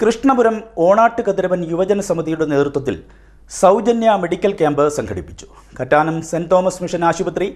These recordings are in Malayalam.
കൃഷ്ണപുരം ഓണാട്ട് കതിരവൻ യുവജന സമിതിയുടെ നേതൃത്വത്തിൽ സൗജന്യ മെഡിക്കൽ ക്യാമ്പ് സംഘടിപ്പിച്ചു. കറ്റാനം സെന്റ് തോമസ് മിഷൻ ആശുപത്രി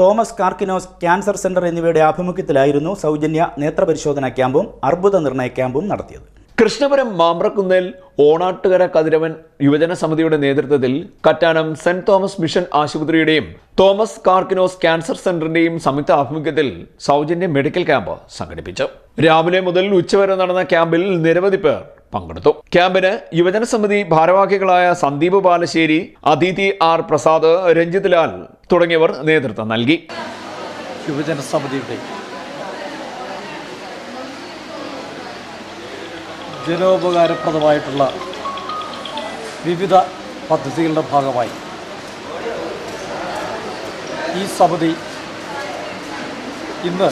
തോമസ് കാർക്കിനോസ് ക്യാൻസർ സെന്റർ എന്നിവയുടെ ആഭിമുഖ്യത്തിലായിരുന്നു സൗജന്യ നേത്രപരിശോധനാ ക്യാമ്പും അർബുദ നിർണയ ക്യാമ്പും നടത്തിയത്. കൃഷ്ണപുരം മാമ്പ്രക്കുന്നേൽ ഓണാട്ടുകര കതിരവൻ യുവജന സമിതിയുടെ നേതൃത്വത്തിൽ കറ്റാനം സെന്റ് തോമസ് മിഷൻ ആശുപത്രിയുടെയും തോമസ് കാർക്കിനോസ് ക്യാൻസർ സെന്ററിന്റെയും സംയുക്ത ആഭിമുഖ്യത്തിൽ സൗജന്യ മെഡിക്കൽ ക്യാമ്പ് സംഘടിപ്പിച്ചു. രാവിലെ മുതൽ ഉച്ചവരെ നടന്ന ക്യാമ്പിൽ നിരവധി പേർ പങ്കെടുത്തു. ക്യാമ്പിന് യുവജന സമിതി ഭാരവാഹികളായ സന്ദീപ് ബാലശ്ശേരി അതിഥി ആർ പ്രസാദ് രഞ്ജിത് ലാൽ തുടങ്ങിയവർ നേതൃത്വം നൽകി. യുവജന സമിതിയുടെ ജനോപകാരപ്രദമായിട്ടുള്ള വിവിധ പദ്ധതികളുടെ ഭാഗമായി ഈ സമിതി ഇന്ന്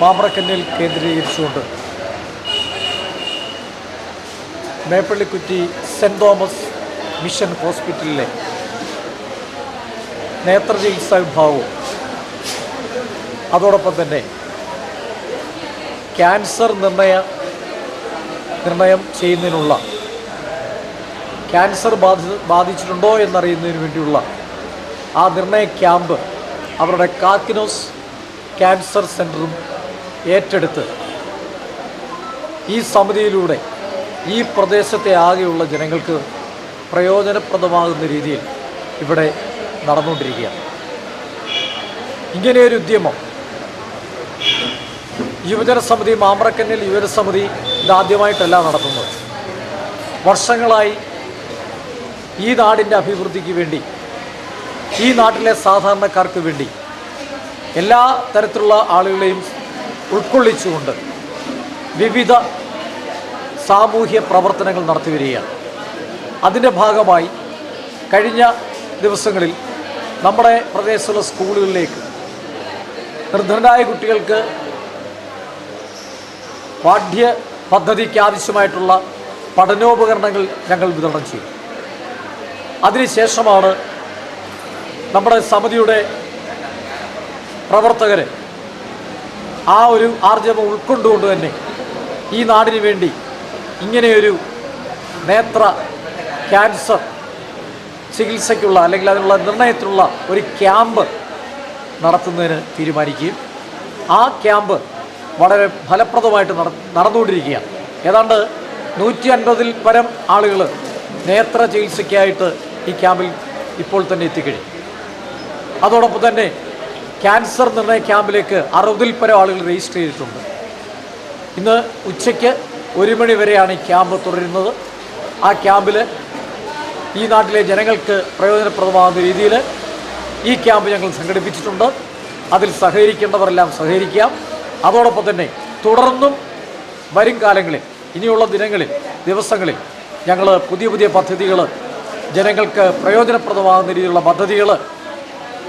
പാമ്പ്രക്കന്നിൽ കേന്ദ്രീകരിച്ചുകൊണ്ട് മേപ്പള്ളിക്കുറ്റി സെന്റ് തോമസ് മിഷൻ ഹോസ്പിറ്റലിലെ നേത്ര ചികിത്സാ വിഭാഗവും അതോടൊപ്പം തന്നെ ക്യാൻസർ നിർണയ നിർണയം ചെയ്യുന്നതിനുള്ള ക്യാൻസർ ബാധി ബാധിച്ചിട്ടുണ്ടോ എന്നറിയുന്നതിന് വേണ്ടിയുള്ള ആ നിർണയ ക്യാമ്പ് അവരുടെ കാക്കിനോസ് ക്യാൻസർ സെന്ററും ഏറ്റെടുത്ത് ഈ സമിതിയിലൂടെ ഈ പ്രദേശത്തെ ആകെയുള്ള ജനങ്ങൾക്ക് പ്രയോജനപ്രദമാകുന്ന രീതിയിൽ ഇവിടെ നടന്നുകൊണ്ടിരിക്കുകയാണ്. ഇങ്ങനെയൊരു ഉദ്യമം യുവജന സമിതി മാമ്പ്രക്കന്നിൽ യുവജന സമിതി ഇതാദ്യമായിട്ടല്ല നടത്തുന്നത്. വർഷങ്ങളായി ഈ നാടിന്റെ അഭിവൃദ്ധിക്ക് വേണ്ടി ഈ നാട്ടിലെ സാധാരണക്കാർക്ക് വേണ്ടി എല്ലാ തരത്തിലുള്ള ആളുകളെയും ഉൾക്കൊള്ളിച്ചുകൊണ്ട് വിവിധ സാമൂഹ്യ പ്രവർത്തനങ്ങൾ നടത്തി വരികയാണ്. അതിന്റെ ഭാഗമായി കഴിഞ്ഞ ദിവസങ്ങളിൽ നമ്മുടെ പ്രദേശത്തുള്ള സ്കൂളുകളിലേക്ക് നിർദ്ധനരായ കുട്ടികൾക്ക് പാഠ്യ പദ്ധതിക്ക് ആവശ്യമായിട്ടുള്ള പഠനോപകരണങ്ങൾ ഞങ്ങൾ വിതരണം ചെയ്യും അതിനുശേഷമാണ് നമ്മുടെ സമിതിയുടെ പ്രവർത്തകരെ ആ ഒരു ആർജവം ഉൾക്കൊണ്ടുകൊണ്ട് തന്നെ ഈ നാടിന് വേണ്ടി ഇങ്ങനെയൊരു നേത്ര ക്യാൻസർ ചികിത്സയ്ക്കുള്ള അല്ലെങ്കിൽ അതിനുള്ള നിർണയത്തിനുള്ള ഒരു ക്യാമ്പ് നടത്തുന്നതിന് തീരുമാനിക്കുകയും ആ ക്യാമ്പ് വളരെ ഫലപ്രദമായിട്ട് നട നടന്നുകൊണ്ടിരിക്കുകയാണ്. ഏതാണ്ട് നൂറ്റി അൻപതിൽ പരം ആളുകൾ നേത്ര ചികിത്സയ്ക്കായിട്ട് ഈ ക്യാമ്പിൽ ഇപ്പോൾ തന്നെ എത്തിക്കഴിഞ്ഞു. അതോടൊപ്പം തന്നെ ക്യാൻസർ നിർണയ ക്യാമ്പിലേക്ക് അറുപതിൽ പരം ആളുകൾ രജിസ്റ്റർ ചെയ്തിട്ടുണ്ട്. ഇന്ന് ഉച്ചയ്ക്ക് ഒരു മണി വരെയാണ് ഈ ക്യാമ്പ് തുടരുന്നത്. ആ ക്യാമ്പിൽ ഈ നാട്ടിലെ ജനങ്ങൾക്ക് പ്രയോജനപ്രദമാകുന്ന രീതിയിൽ ഈ ക്യാമ്പ് ഞങ്ങൾ സംഘടിപ്പിച്ചിട്ടുണ്ട്. അതിൽ സഹകരിക്കേണ്ടവരെല്ലാം സഹകരിക്കാം. അതോടൊപ്പം തന്നെ തുടർന്നും വരും കാലങ്ങളിൽ ഇനിയുള്ള ദിനങ്ങളിൽ ദിവസങ്ങളിൽ ഞങ്ങൾ പുതിയ പുതിയ പദ്ധതികൾ ജനങ്ങൾക്ക് പ്രയോജനപ്രദമാകുന്ന രീതിയിലുള്ള പദ്ധതികൾ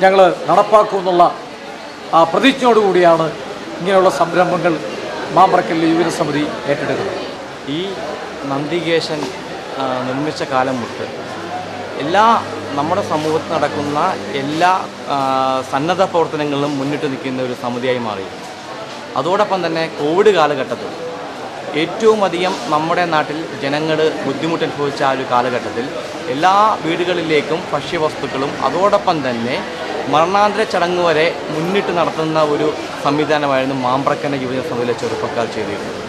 ഞങ്ങൾ നടപ്പാക്കുമെന്നുള്ള ആ പ്രതിജ്ഞയോടുകൂടിയാണ് ഇങ്ങനെയുള്ള സംരംഭങ്ങൾ മാമ്പറക്കൽ യുവജന സമിതി ഏറ്റെടുക്കുന്നത്. ഈ നന്ദികേശൻ നിർമ്മിച്ച കാലം മുട്ട് എല്ലാ നമ്മുടെ സമൂഹത്തിൽ നടക്കുന്ന എല്ലാ സന്നദ്ധ പ്രവർത്തനങ്ങളിലും മുന്നിട്ട് നിൽക്കുന്ന ഒരു സമിതിയായി മാറി. അതോടൊപ്പം തന്നെ കോവിഡ് കാലഘട്ടത്തിൽ ഏറ്റവും അധികം നമ്മുടെ നാട്ടിൽ ജനങ്ങൾ ബുദ്ധിമുട്ട് അനുഭവിച്ച ആ ഒരു കാലഘട്ടത്തിൽ എല്ലാ വീടുകളിലേക്കും ഭക്ഷ്യവസ്തുക്കളും അതോടൊപ്പം തന്നെ മരണാന്തര ചടങ്ങ് വരെ മുന്നിട്ട് നടത്തുന്ന ഒരു സംവിധാനമായിരുന്നു മാമ്പ്രക്കന യുവജന സമിതിയിലെ ചെറുപ്പക്കാർ ചെയ്തിരുന്നത്.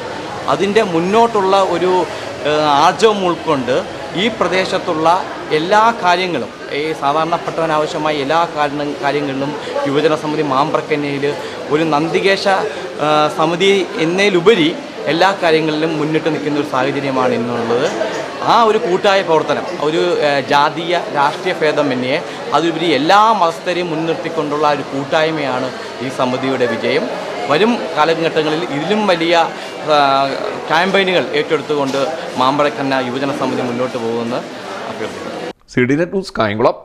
അതിന്റെ മുന്നോട്ടുള്ള ഒരു ആർജവം ഉൾക്കൊണ്ട് ഈ പ്രദേശത്തുള്ള എല്ലാ കാര്യങ്ങളും ഈ സാധാരണപ്പെട്ടവനാവശ്യമായ എല്ലാ കാര്യങ്ങളിലും യുവജന സമിതി മാമ്പ്രക്കന്നയിൽ ഒരു നന്ദികേശ സമിതി എന്നതിലുപരി എല്ലാ കാര്യങ്ങളിലും മുന്നിട്ട് നിൽക്കുന്ന ഒരു സാഹചര്യമാണ് ഇന്നുള്ളത്. ആ ഒരു കൂട്ടായ പ്രവർത്തനം ഒരു ജാതീയ രാഷ്ട്രീയ ഭേദമന്യേ അതുപരി എല്ലാ മതസ്ഥരെയും മുൻനിർത്തിക്കൊണ്ടുള്ള ഒരു കൂട്ടായ്മയാണ് ഈ സമിതിയുടെ വിജയം. വരും കാലഘട്ടങ്ങളിൽ ഇതിലും വലിയ ക്യാമ്പയിനുകൾ ഏറ്റെടുത്തുകൊണ്ട് മാമ്പഴക്കന്ന യുവജന സമിതി മുന്നോട്ട് പോകുമെന്ന് അഭ്യർത്ഥിക്കുന്നു. C D news Kayamkulam.